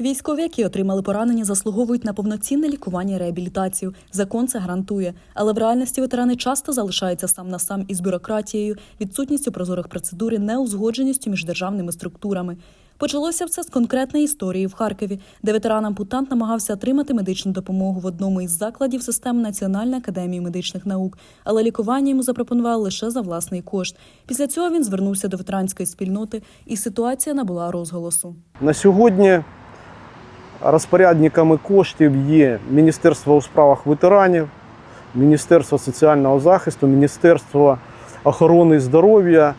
Військові, які отримали поранення, заслуговують на повноцінне лікування і реабілітацію. Закон це гарантує. Але в реальності ветерани часто залишаються сам на сам із бюрократією, відсутністю прозорих процедур неузгодженістю між державними структурами. Почалося все з конкретної історії в Харкові, де ветеран-ампутант намагався отримати медичну допомогу в одному із закладів системи Національної академії медичних наук, але лікування йому запропонували лише за власний кошт. Після цього він звернувся до ветеранської спільноти, і ситуація набула розголосу. На сьогодні розпорядниками коштів є Міністерство у справах ветеранів, Міністерство соціального захисту, Міністерство охорони здоров'я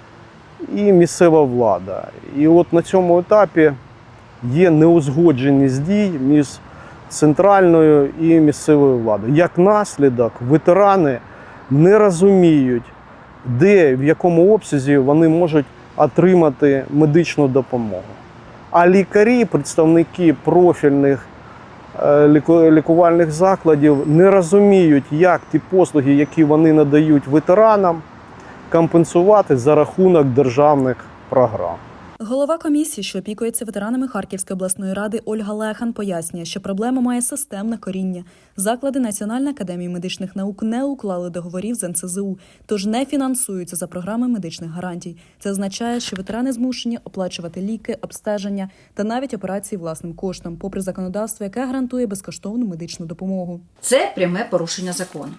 і місцева влада. І от на цьому етапі є неузгодженість дій між центральною і місцевою владою. Як наслідок, ветерани не розуміють, де в якому обсязі вони можуть отримати медичну допомогу. А лікарі, представники профільних е, лікувальних закладів, не розуміють, як ті послуги, які вони надають ветеранам, компенсувати за рахунок державних програм. Голова комісії, що опікується ветеранами Харківської обласної ради Ольга Лехан, пояснює, що проблема має системне коріння. Заклади Національної академії медичних наук не уклали договорів з НСЗУ, тож не фінансуються за програми медичних гарантій. Це означає, що ветерани змушені оплачувати ліки, обстеження та навіть операції власним коштом, попри законодавство, яке гарантує безкоштовну медичну допомогу. Це пряме порушення закону.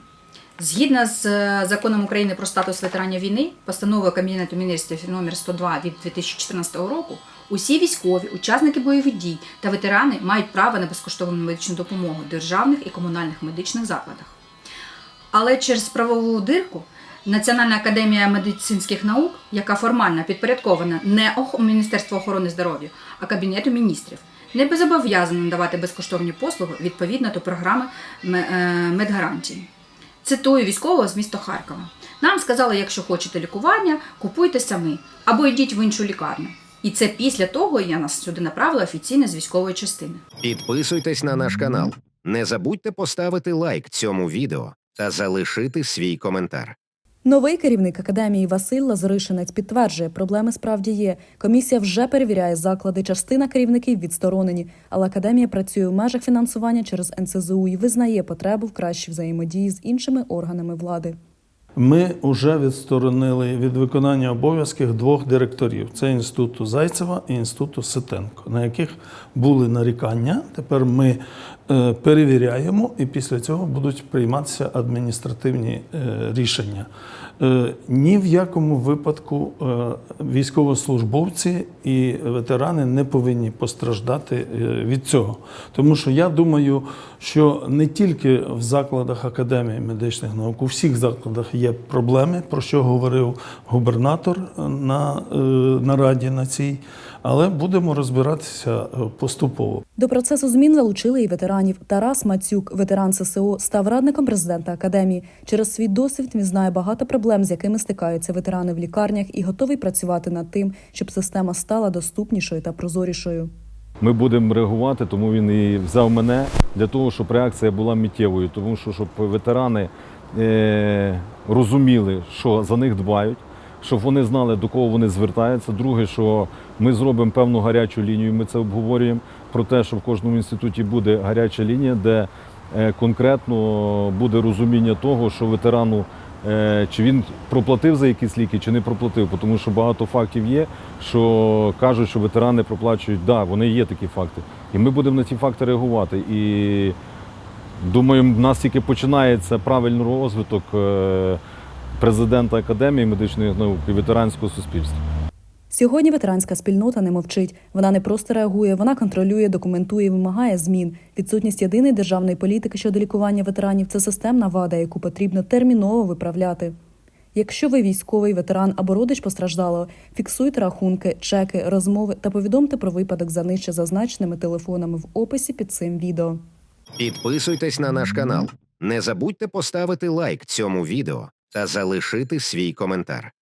Згідно з е, законом України про статус ветеранів війни, постановою Кабінету міністрів номер 102 від 2014 року, усі військові, учасники бойових дій та ветерани мають право на безкоштовну медичну допомогу в державних і комунальних медичних закладах. Але через правову дирку Національна академія медицинських наук, яка формально підпорядкована не Міністерству охорони здоров'я, а Кабінету міністрів, не зобов'язана надавати безкоштовні послуги відповідно до програми е, медгарантії. Цитую військового з міста Харкова. Нам сказали, якщо хочете лікування, купуйте самі або йдіть в іншу лікарню. І це після того я нас сюди направила офіційно з військової частини. Підписуйтесь на наш канал. Не забудьте поставити лайк цьому відео та залишити свій коментар. Новий керівник академії Василь Лазаришинець підтверджує, проблеми справді є. Комісія вже перевіряє заклади. Частина керівників відсторонені, але академія працює в межах фінансування через НСЗУ і визнає потребу в кращій взаємодії з іншими органами влади. Ми вже відсторонили від виконання обов'язків двох директорів: це інституту Зайцева і інституту Ситенко, на яких були нарікання. Тепер ми е, перевіряємо, і після цього будуть прийматися адміністративні е, рішення. Е, Ні в якому випадку військовослужбовці і ветерани не повинні постраждати від цього. Тому що я думаю, що не тільки в закладах Академії медичних наук, у всіх закладах є проблеми, про що говорив губернатор на е, нараді на цій, але будемо розбиратися е, поступово. До процесу змін залучили і ветеранів. Тарас Мацюк, ветеран ССО, став радником президента академії. Через свій досвід він знає багато проблем, з якими стикаються ветерани в лікарнях, і готовий працювати над тим, щоб система стала доступнішою та прозорішою. Ми будемо реагувати, тому він і взяв мене для того, щоб реакція була миттєвою, тому що щоб ветерани розуміли, що за них дбають, щоб вони знали, до кого вони звертаються. Друге, що ми зробимо певну гарячу лінію, ми це обговорюємо про те, що в кожному інституті буде гаряча лінія, де е, конкретно буде розуміння того, що ветерану. е, Чи він проплатив за якісь ліки, чи не проплатив, тому що багато фактів є, що кажуть, що ветерани проплачують. Так, да, вони є такі факти. І ми будемо на ці факти реагувати. І думаю, в нас тільки починається правильний розвиток е, президента Академії медичної наук і ветеранського суспільства. Сьогодні ветеранська спільнота не мовчить. Вона не просто реагує, вона контролює, документує, і вимагає змін. Відсутність єдиної державної політики щодо лікування ветеранів це системна вада, яку потрібно терміново виправляти. Якщо ви військовий ветеран або родич постраждалого, фіксуйте рахунки, чеки, розмови та повідомте про випадок за нижче зазначеними телефонами в описі під цим відео. Підписуйтесь на наш канал. Не забудьте поставити лайк цьому відео та залишити свій коментар.